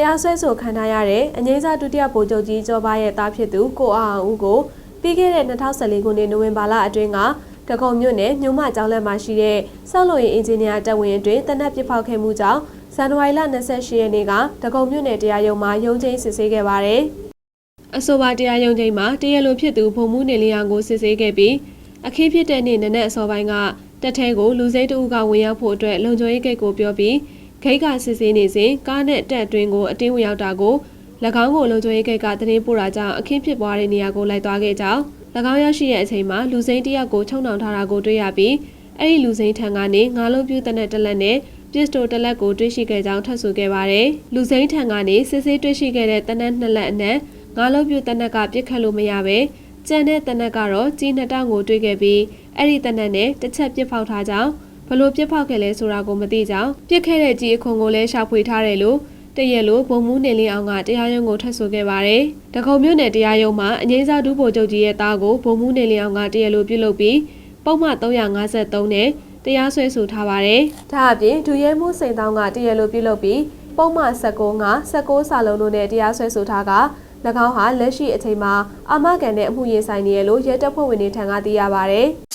တရားစွဲဆိုခံထားရတဲ့အငိမ့်စားဒုတိယဗိုလ်ချုပ်ကြီးကျော်ပါရဲ့သားဖြစ်သူကိုအောင်အောင်ဦးကိုပြီးခဲ့တဲ့2014ခုနှစ်နိုဝင်ဘာလအတွင်းကတကုံမြို့နယ်ညုံမကျောင်းလက်မှာရှိတဲ့ဆောက်လုပ်ရေးအင်ဂျင်နီယာတပ်ဝင်အတွင်းတနက်ပစ်ဖောက်ခဲ့မှုကြောင့်ဇန်နဝါရီလ28ရက်နေ့ကတကုံမြို့နယ်တရားရုံးမှာရုံးချင်းစစ်ဆေးခဲ့ပါတယ်။အဆိုပါတရားရုံးချင်းမှာတရားလိုဖြစ်သူဖုံမှုနေလျောင်ကိုစစ်ဆေးခဲ့ပြီးအခင်းဖြစ်တဲ့နေ့နနက်အစောပိုင်းကတက်ထဲကိုလူစိမ်းတအုပ်ကဝင်ရောက်ဖို့အတွက်လုံခြုံရေးဂိတ်ကိုပြောပြီး ဂိတ်ကစစ်ဆေးနေစဉ်ကားနဲ့တက်အတွင်းကိုအတင်းဝင်ရောက်တာကို၎င်းကိုလုံခြုံရေးဂိတ်ကသတင်းပို့တာကြောင့်အခင်းဖြစ်ပွားတဲ့နေရာကိုလိုက်သွားခဲ့ကြောင်း၎င်းရောက်ရှိတဲ့အချိန်မှာလူစိမ်းတစ်ယောက်ကိုချုံနှောင်ထားတာကိုတွေ့ရပြီးအဲ့ဒီလူစိမ်းထံကနေငါးလုံးပြူတဲ့တက်လက်နဲ့ပစ္စတိုတစ်လက်ကိုတွေ့ရှိခဲ့ကြောင်းထပ်ဆိုခဲ့ပါတယ်။လူစိမ်းထံကနေစစ်ဆေးတွေ့ရှိခဲ့တဲ့တနက်နှစ်လက်အနက်ငါးလုံးပြူတဲ့နက်ကပြစ်ခတ်လို့မရပဲကျန်တဲ့တနက်ကတော့ကြီးနှစ်တောင်ကိုတွေ့ခဲ့ပြီးအဲ့ဒီတနက်နဲ့တစ်ချက်ပြစ်ဖောက်ထားကြောင်း ဘလို့ပြစ်ဖောက်ခဲ့လဲဆိုတာကိုမသိကြောင်းပြစ်ခဲ့တဲ့ကြီးအခွန်ကိုလည်းရှာဖွေထားတယ်လို့တရက်လို့ဘုံမှုနေလင်းအောင်ကတရားရုံးကိုထပ်ဆိုခဲ့ပါတယ်။တကုံမြို့နယ်တရားရုံးမှာအငိမ့်စားဒူးဗိုလ်ချုပ်ကြီးရဲ့သားကိုဘုံမှုနေလင်းအောင်ကတရားလို့ပြုလုပ်ပြီးပုံမှန်353နဲ့တရားစွဲဆိုထားပါတယ်။ဒါအပြင်ဒူရဲမှုစိန်တောင်းကတရားလို့ပြုလုပ်ပြီးပုံမှန်19ငါ19စာလုံးတို့နဲ့တရားစွဲဆိုထားက၎င်းဟာလက်ရှိအချိန်မှာအာမခံတဲ့အမှုရင်ဆိုင်နေရလို့ရဲတပ်ဖွဲ့ဝင်တွေထံကသိရပါတယ်။